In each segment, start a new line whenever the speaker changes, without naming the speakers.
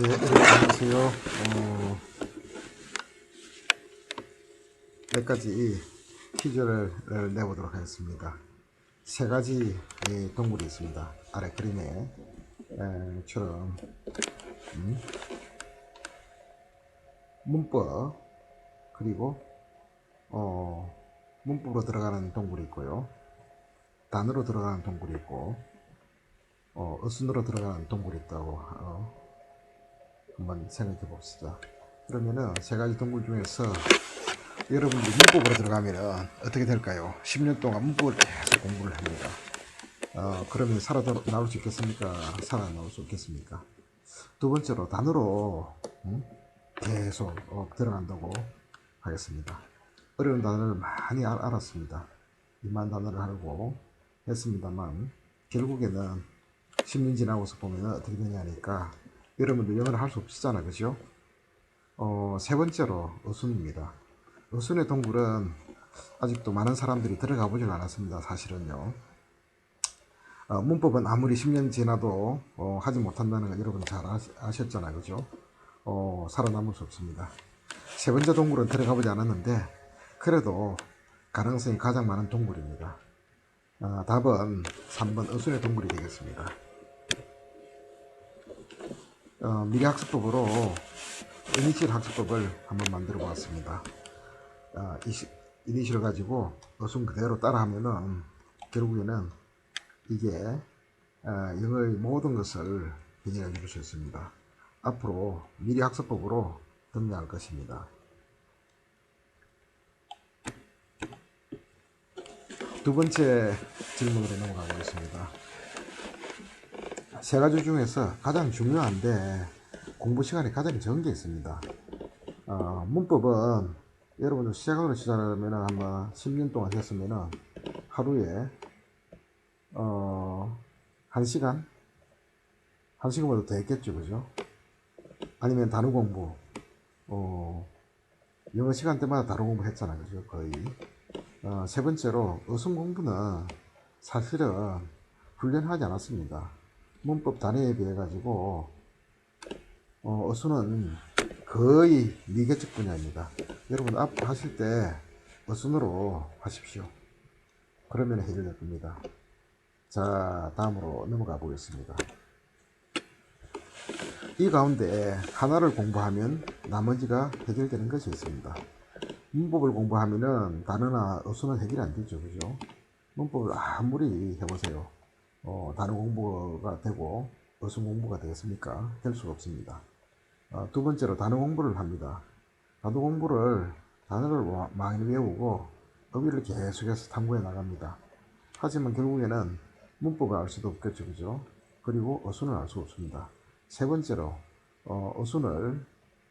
네, 여러분 안녕하세요. 어, 몇 가지 퀴즈를 내보도록 하겠습니다. 세 가지 의 동물이 있습니다. 아래 그림에 에, 처럼 음, 문법 그리고 어, 문법으로 들어가는 동굴이 있고요. 단으로 들어가는 동굴이 있고 어, 어순으로 들어가는 동굴이 있다고 어, 한번 생각해 봅시다. 그러면은 세 가지 동굴 중에서 여러분들이 문법으로 들어가면은 어떻게 될까요? 10년 동안 문법을 계속 공부를 합니다. 어, 그러면 살아 나올 수 있겠습니까? 살아 나올 수 있겠습니까? 두 번째로 단어로 음? 계속 어, 들어간다고 하겠습니다. 어려운 단어를 많이 알, 알았습니다. 이만 단어를 알고 했습니다만 결국에는 10년 지나고서 보면 어떻게 되냐니까 여러분들 영어를 할 수 없잖아 그죠? 어, 세 번째로 어순입니다. 어순의 동굴은 아직도 많은 사람들이 들어가 보질 않았습니다. 사실은요. 어, 문법은 아무리 10년 지나도 어, 하지 못한다는 거 여러분 잘 아셨잖아요. 그죠? 어, 살아남을 수 없습니다. 세 번째 동굴은 들어가 보지 않았는데 그래도 가능성이 가장 많은 동굴입니다. 아, 답은 3번 어순의 동굴이 되겠습니다. 어, 미래학습법으로 이니셜 학습법을 한번 만들어 보았습니다. 어, 이니셜을 가지고 어순 그대로 따라하면은 결국에는 이게 어, 영어의 모든 것을 변형해 줄 수 있습니다. 앞으로 미래학습법으로 등장할 것입니다. 두 번째 질문으로 넘어가겠습니다. 세 가지 중에서 가장 중요한데 공부 시간이 가장 적은 게 있습니다. 어, 문법은 여러분들 시작으로 시작하면 아마 10년 동안 했으면 하루에 어, 1시간? 1시간보다 더 했겠죠, 그죠? 아니면 단어 공부, 어, 영어 시간 때마다 단어 공부 했잖아요, 그죠? 거의. 어, 세 번째로 어순 공부는 사실은 훈련하지 않았습니다. 문법 단위에 비해 가지고 어, 어순은 거의 미개척 분야입니다. 여러분 앞 하실 때 어순으로 하십시오. 그러면 해결될 겁니다. 자 다음으로 넘어가 보겠습니다. 이 가운데 하나를 공부하면 나머지가 해결되는 것이 있습니다. 문법을 공부하면은 단어나 어순은 해결이 안 되죠. 그죠? 문법을 아무리 해보세요. 어, 단어 공부가 되고 어순 공부가 되겠습니까? 될 수가 없습니다. 어, 두 번째로 단어 공부를 합니다. 단어 공부를 단어를 많이 외우고 어휘를 계속해서 탐구해 나갑니다. 하지만 결국에는 문법을 알 수도 없겠죠, 그죠? 그리고 어순을 알 수 없습니다. 세 번째로 어, 어순을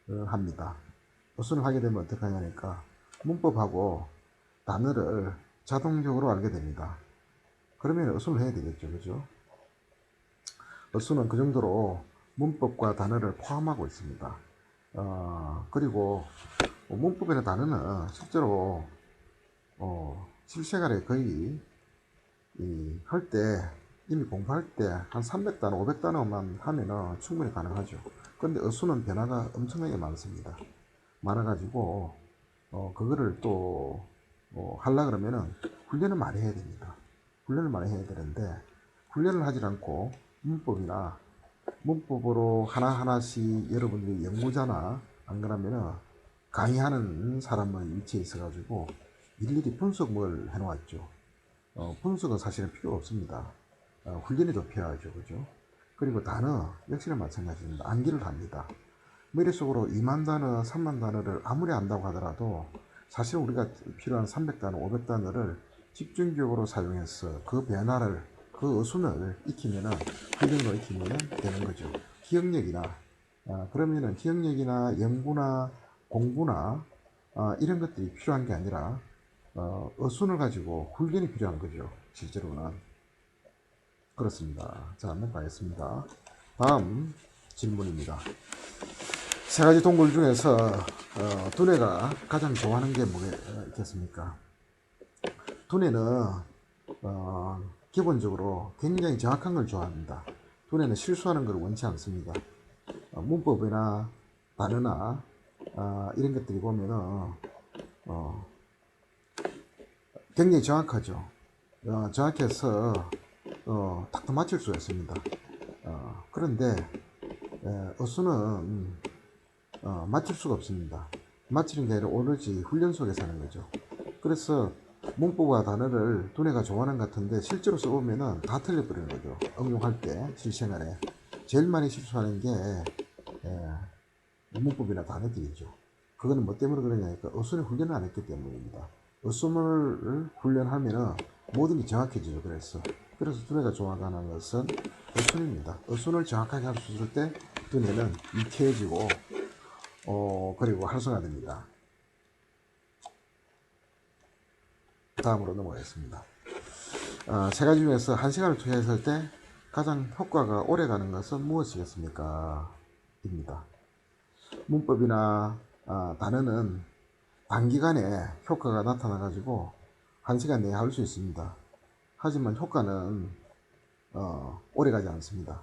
어, 합니다. 어순을 하게 되면 어떻게 하냐니까 문법하고 단어를 자동적으로 알게 됩니다. 그러면 어순을 해야 되겠죠. 그죠? 어순은 그 정도로 문법과 단어를 포함하고 있습니다. 어, 그리고 문법이나 단어는 실제로 어, 실생활에 거의 할 때 이미 공부할 때 한 300단어, 500단어만 하면은 충분히 가능하죠. 근데 어순은 변화가 엄청나게 많습니다. 많아가지고 어, 그거를 또 어, 하려 그러면은 훈련을 많이 해야 됩니다. 훈련을 많이 해야 되는데 훈련을 하지 않고 문법이나 문법으로 하나하나씩 여러분들이 연구자나 안 그러면은 강의하는 사람의 위치에 있어 가지고 일일이 분석을 해 놓았죠. 어, 분석은 사실은 필요 없습니다. 어, 훈련이 더 필요하죠. 그죠? 그리고 단어 역시나 마찬가지입니다. 암기를 합니다. 머릿속으로 2만 단어, 3만 단어를 아무리 안다고 하더라도 사실 우리가 필요한 300단어, 500단어를 집중적으로 사용해서 그 변화를 그 어순을 익히면은 훈련으로 익히면은 되는 거죠. 기억력이나 아, 그러면은 기억력이나 연구나 공부나 아, 이런 것들이 필요한 게 아니라 어, 어순을 가지고 훈련이 필요한 거죠. 실제로는 그렇습니다. 자, 한번 가겠습니다. 다음 질문입니다. 세 가지 동굴 중에서 어, 두뇌가 가장 좋아하는 게 뭐겠습니까? 두뇌는 어, 기본적으로 굉장히 정확한 걸 좋아합니다. 두뇌는 실수하는 걸 원치 않습니다. 어, 문법이나 단어나 아, 이런 것들이 보면은 어, 굉장히 정확하죠. 어, 정확해서 어, 탁탁 맞출 수가 있습니다. 어, 그런데 에, 어수는 음, 어, 맞출 수가 없습니다. 맞추는 게 아니라 오로지 훈련 속에서 하는 거죠. 그래서 문법과 단어를 두뇌가 좋아하는 것 같은데 실제로 써보면은 다 틀려버리는 거죠. 응용할 때 실생활에 제일 많이 실수하는 게 에, 문법이나 단어들이죠. 그거는 뭐 때문에 그러냐니까 어순의 훈련을 안 했기 때문입니다. 어순을 훈련하면은 모든 게 정확해지죠. 그래서 그래서 두뇌가 좋아하는 것은 어순입니다. 어순을 정확하게 할 수 있을 때 두뇌는 유쾌해지고 어 그리고 활성화됩니다. 다음으로 넘어가겠습니다. 어, 세 가지 중에서 한 시간을 투자했을 때 가장 효과가 오래 가는 것은 무엇이겠습니까? 입니다. 문법이나 아, 단어는 단기간에 효과가 나타나 가지고 한 시간 내에 할 수 있습니다. 하지만 효과는 어, 오래 가지 않습니다.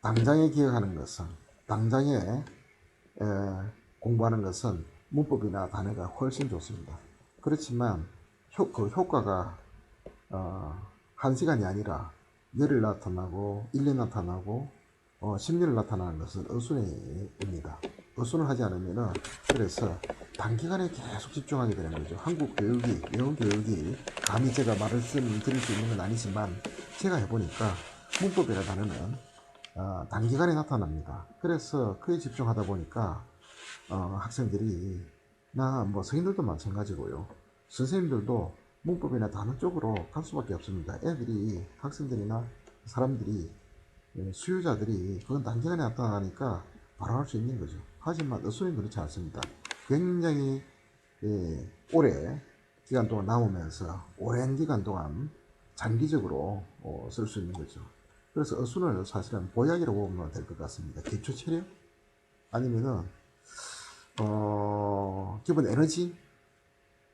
당장에 기억하는 것은 당장에 에, 공부하는 것은 문법이나 단어가 훨씬 좋습니다. 그렇지만 효, 그 효과가 어, 한 시간이 아니라 열흘 나타나고 1년 나타나고 어, 10년 나타나는 것은 어순입니다. 어순을 하지 않으면은 그래서 단기간에 계속 집중하게 되는 거죠. 한국 교육이 영어 교육이 감히 제가 말을 드릴 수 있는 건 아니지만 제가 해보니까 문법이나 단어는 어, 단기간에 나타납니다. 그래서 그에 집중하다 보니까 어, 학생들이 나 뭐 성인들도 마찬가지고요. 선생님들도 문법이나 단어 쪽으로 갈 수밖에 없습니다. 애들이 학생들이나 사람들이 예, 수요자들이 그건 단기간에 나타나니까 바로 할 수 있는 거죠. 하지만 어수는 그렇지 않습니다. 굉장히 예, 오래 기간 동안 나오면서 오랜 기간 동안 장기적으로 어, 쓸수 있는 거죠. 그래서 어순을 사실은 보약이라고 보면 될 것 같습니다. 기초 체력 아니면은 어, 기본 에너지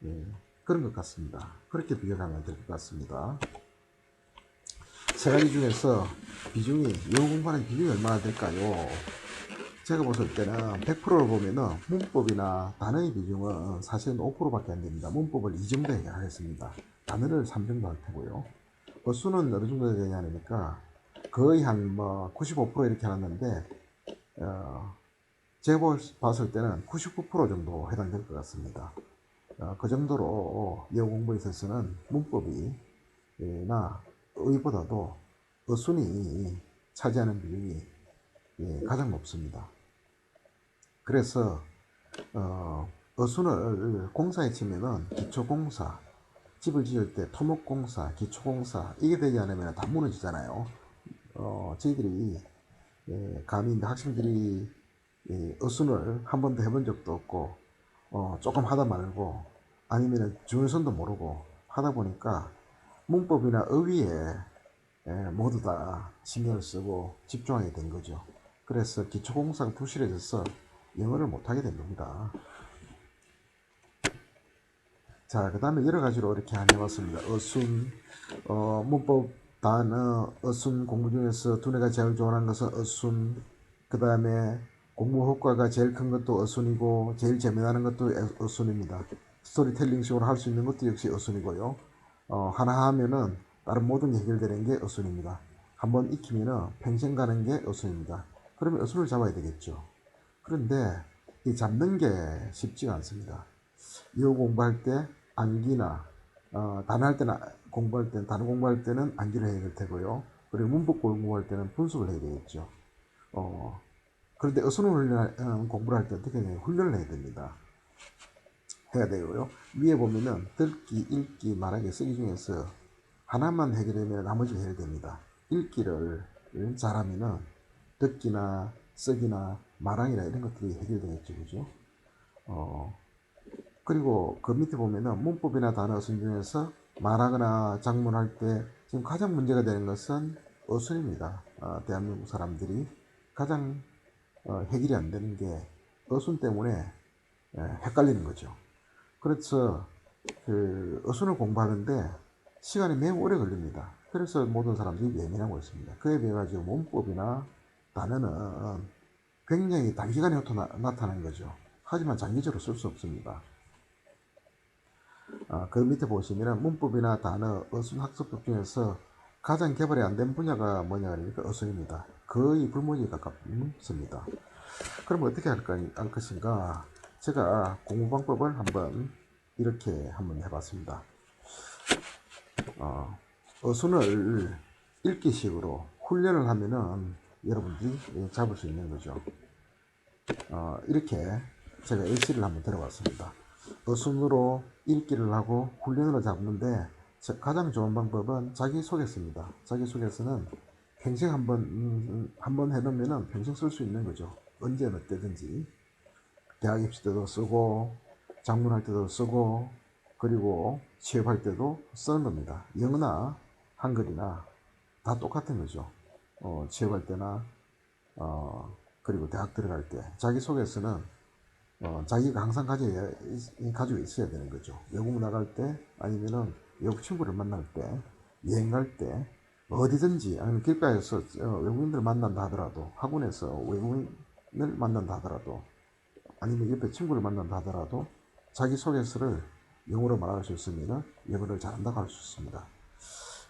예, 그런 것 같습니다. 그렇게 비교하면 될 것 같습니다. 세 가지 중에서 비중이 영어 공부하는 비중이 얼마나 될까요? 제가 봤을 때는 100%를 보면은 문법이나 단어의 비중은 사실은 5%밖에 안 됩니다. 문법을 2 정도 해결하겠습니다. 단어를 3 정도 할 테고요. 어수는 어느 정도 되냐니까 거의 한 뭐 95% 이렇게 하는데 어, 제가 봤을 때는 99% 정도 해당될 것 같습니다. 어, 그 정도로 영어 공부에 있어서는 문법이나 의보다도 어순이 차지하는 비중이 예, 가장 높습니다. 그래서 어, 어순을 공사에 치면은 기초공사, 집을 지을 때 토목공사, 기초공사 이게 되지 않으면 다 무너지잖아요. 어, 저희들이 예, 감히 학생들이 예, 어순을 한 번도 해본 적도 없고 어, 조금 하다 말고 아니면 중요선도 모르고 하다 보니까 문법이나 어휘에 예, 모두 다 신경을 쓰고 집중하게 된 거죠. 그래서 기초공사가 부실해져서 영어를 못하게 된 겁니다. 자, 그 다음에 여러 가지로 이렇게 해봤습니다. 어순, 어, 문법 단어, 어순 공부 중에서 두뇌가 제일 좋아하는 것은 어순, 그 다음에 공부 효과가 제일 큰 것도 어순이고, 제일 재미나는 것도 어순입니다. 스토리텔링 식으로 할 수 있는 것도 역시 어순이고요. 어, 하나 하면은 다른 모든 게 해결되는 게 어순입니다. 한번 익히면은 평생 가는 게 어순입니다. 그러면 어순을 잡아야 되겠죠. 그런데 이 잡는 게 쉽지가 않습니다. 이거 공부할 때 암기나 어, 단어할 때는 공부할 때는 단어 공부할 때는 암기를 해야 될 테고요. 그리고 문법 공부할 때는 분석을 해야 되겠죠. 어, 그런데 어순을 훈련 어, 공부를 할 때 어떻게 해야 훈련을 해야 됩니다. 해야 되고요. 위에 보면은 듣기, 읽기, 말하기, 쓰기 중에서 하나만 해결되면 나머지가 해결됩니다. 읽기를 잘하면은 듣기나 쓰기나 말하기나 이런 것들이 해결되겠죠. 그죠? 어, 그리고 그 밑에 보면은 문법이나 단어 순 중에서 말하거나 작문할 때 지금 가장 문제가 되는 것은 어순입니다. 어, 대한민국 사람들이 가장 어, 해결이 안 되는 게 어순 때문에 에, 헷갈리는 거죠. 그래서 그 어순을 공부하는데 시간이 매우 오래 걸립니다. 그래서 모든 사람들이 예민하고 있습니다. 그에 비해 가지고 문법이나 단어는 굉장히 단기간에 나타- 나타나는 거죠. 하지만 장기적으로 쓸 수 없습니다. 아, 그 밑에 보시면 문법이나 단어, 어순 학습법 중에서 가장 개발이 안 된 분야가 뭐냐 그러니까 어순입니다. 거의 불문이 가깝습니다. 그럼 어떻게 할까, 할 것인가? 제가 공부 방법을 한번 이렇게 한번 해봤습니다. 어, 어순을 읽기식으로 훈련을 하면은 여러분들이 잡을 수 있는 거죠. 어, 이렇게 제가 예시를 한번 들어봤습니다. 어순으로 읽기를 하고 훈련을 잡는데 제- 가장 좋은 방법은 자기소개서입니다. 자기소개서는 평생 한번 음, 한번 해놓으면 평생 쓸 수 있는 거죠. 언제나 때든지 대학 입시 때도 쓰고 장문할 때도 쓰고 그리고 취업할 때도 쓰는 겁니다. 영어나 한글이나 다 똑같은 거죠. 어, 취업할 때나 어, 그리고 대학 들어갈 때 자기소개서는 어, 자기가 항상 가져야, 있- 가지고 있어야 되는 거죠. 외국 나갈 때 아니면은 외국 친구를 만날 때 여행 갈 때 어디든지 아니면 길가에서 어, 외국인들 만난다 하더라도 학원에서 외국인을 만난다 하더라도 아니면 옆에 친구를 만난다 하더라도 자기소개서를 영어로 말할 수 있으면 영어를 잘한다고 할 수 있습니다.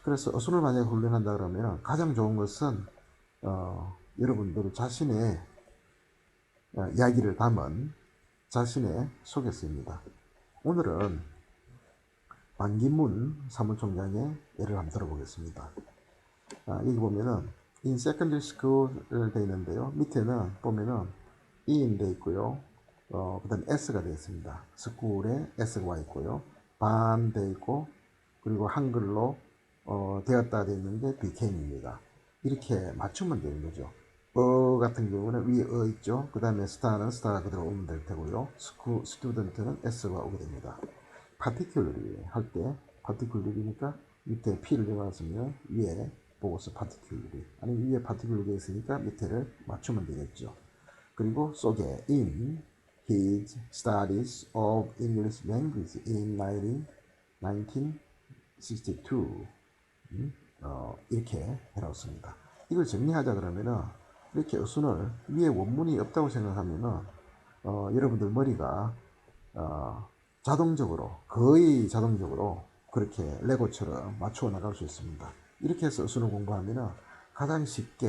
그래서 어순을 만약에 훈련한다 그러면 가장 좋은 것은 어, 여러분들 자신의 어, 이야기를 담은 자신의 소개서입니다. 오늘은 반기문 사무총장의 예를 한번 들어보겠습니다. 아, 여기 보면은 in secondary school 되어 있는데요. 밑에는 보면은 in 돼 있고요. 어, 그 다음에 s가 되어 있습니다. school에 s가 와 있고요. 반돼 있고 그리고 한글로 어, 되었다 되어 있는 게 became입니다. 이렇게 맞추면 되는 거죠. 어 같은 경우는 위에 어 있죠. 그 다음에 스타는 스타가 그대로 오면 될 테고요. 스쿠, 스튜던트는 s가 오게 됩니다. Particularly 할때 particular이니까 밑에 p를 넣어놨으면 위에 보고서 particularly 아니면 위에 particularly 있으니까 밑에를 맞추면 되겠죠. 그리고 속에 in his studies of English language in 19, 1962 음, 어, 이렇게 해놨습니다. 이걸 정리하자 그러면은 이렇게 어순을 위에 원문이 없다고 생각하면은 어, 여러분들 머리가 어, 자동적으로 거의 자동적으로 그렇게 레고처럼 맞추어 나갈 수 있습니다. 이렇게 해서 어순을 공부하면은 가장 쉽게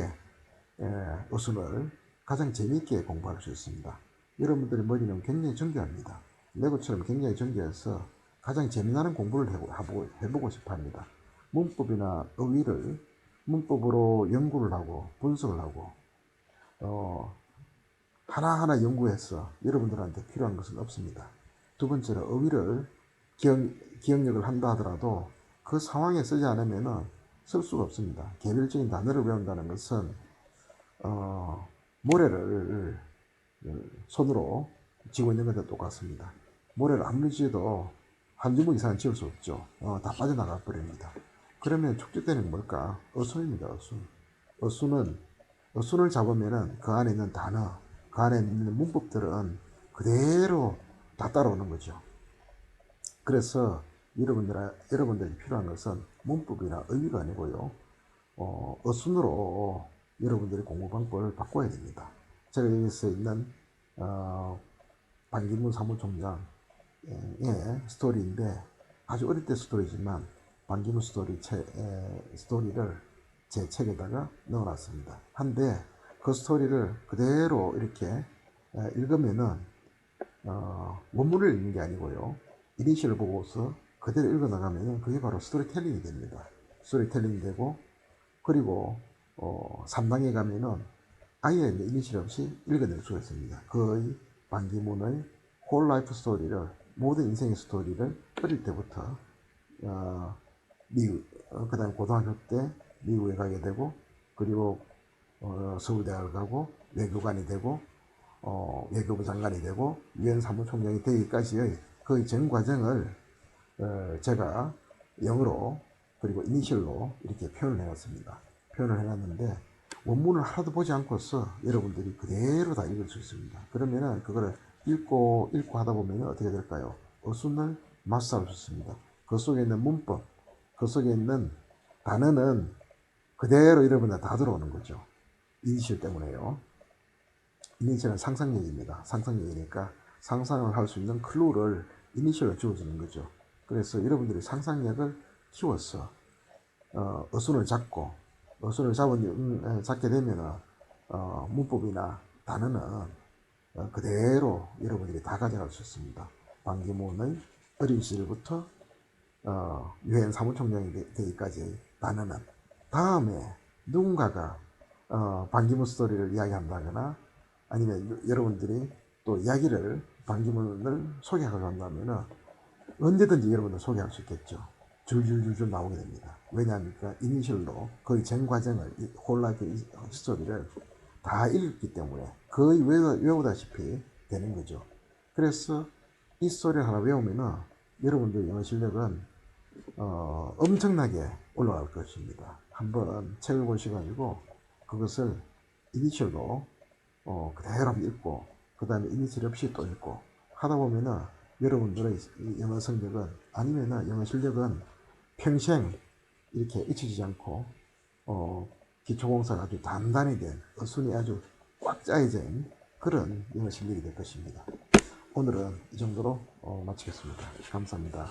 예, 어순을 가장 재미있게 공부할 수 있습니다. 여러분들의 머리는 굉장히 정교합니다. 레고처럼 굉장히 정교해서 가장 재미나는 공부를 해보- 해보고, 해보고 싶어 합니다. 문법이나 어휘를 문법으로 연구를 하고 분석을 하고 어, 하나하나 연구해서 여러분들한테 필요한 것은 없습니다. 두 번째로 어휘를 기억, 기억력을 한다 하더라도 그 상황에 쓰지 않으면 쓸 수가 없습니다. 개별적인 단어를 배운다는 것은 어, 모래를 손으로 쥐고 있는 것과 똑같습니다. 모래를 아무리 쥐어도 한 주먹 이상은 쥐을 수 없죠. 어, 다 빠져나가 버립니다. 그러면 축적되는 건 뭘까? 어순입니다. 어순. 어순은 어순을 잡으면은 그 안에 있는 단어, 그 안에 있는 문법들은 그대로 다 따라오는 거죠. 그래서 여러분들 여러분들이 필요한 것은 문법이나 의미가 아니고요. 어, 어순으로 여러분들의 공부 방법을 바꿔야 됩니다. 제가 여기서 있는 어, 반기문 사무총장의 스토리인데 아주 어릴 때 스토리지만 반기문 스토리 체, 에, 스토리를 제 책에다가 넣어놨습니다. 한데 그 스토리를 그대로 이렇게 에, 읽으면은 어, 원문을 읽는 게 아니고요. 이니셜을 보고서 그대로 읽어 나가면은 그게 바로 스토리텔링이 됩니다. 스토리텔링이 되고 그리고 어, 3단계 가면은 아예 이니셜 없이 읽어낼 수가 있습니다. 거의 반기문의 홀 라이프 스토리를 모든 인생의 스토리를 어릴 때부터 어, 미국 어, 그 다음 고등학교 때 미국에 가게 되고 그리고 어, 서울대학을 가고 외교관이 되고 어, 외교부 장관이 되고 유엔 사무총장이 되기까지의 거의 전 과정을 어, 제가 영어로 그리고 이니셜로 이렇게 표현을 해놨습니다. 표현을 해놨는데 원문을 하나도 보지 않고서 여러분들이 그대로 다 읽을 수 있습니다. 그러면은 그거를 읽고 읽고 하다 보면 어떻게 될까요? 어순을 마스터할 수 있습니다. 그 속에 있는 문법, 그 속에 있는 단어는 그대로 여러분들 다 들어오는 거죠. 이니셜 때문에요. 이니셜은 상상력입니다. 상상력이니까 상상을 할 수 있는 클루를 이니셜로 주어주는 거죠. 그래서 여러분들이 상상력을 키워서 어, 어순을 잡고 어순을 잡은 음, 에, 잡게 되면은 어, 문법이나 단어는 어, 그대로 여러분들이 다 가져갈 수 있습니다. 반기문의 어린 시절부터 어, 유엔 사무총장이 되- 되기까지 단어는 다음에 누군가가 어, 반기문 스토리를 이야기한다거나 아니면 여- 여러분들이 또 이야기를 반기문을 소개하고 한다면은 언제든지 여러분들 소개할 수 있겠죠. 줄줄줄줄 나오게 됩니다. 왜냐하니까 이니셜로 거의 전 과정을 이 홀라의 이 스토리를 다 읽었기 때문에 거의 외우, 외우 다시피 되는 거죠. 그래서 이 스토리를 하나 외우면은 여러분들 영어 실력은 어, 엄청나게 올라갈 것입니다. 한번 책을 보셔가지고 그것을 이니셜로 어, 그대로 읽고 그 다음에 이니셜 없이 또 읽고 하다 보면은 여러분들의 이 영어 성적은 아니면은 영어 실력은 평생 이렇게 잊혀지지 않고 어, 기초공사가 아주 단단히 된 어순이 아주 꽉 짜여진 그런 영어 실력이 될 것입니다. 오늘은 이 정도로 어, 마치겠습니다. 감사합니다.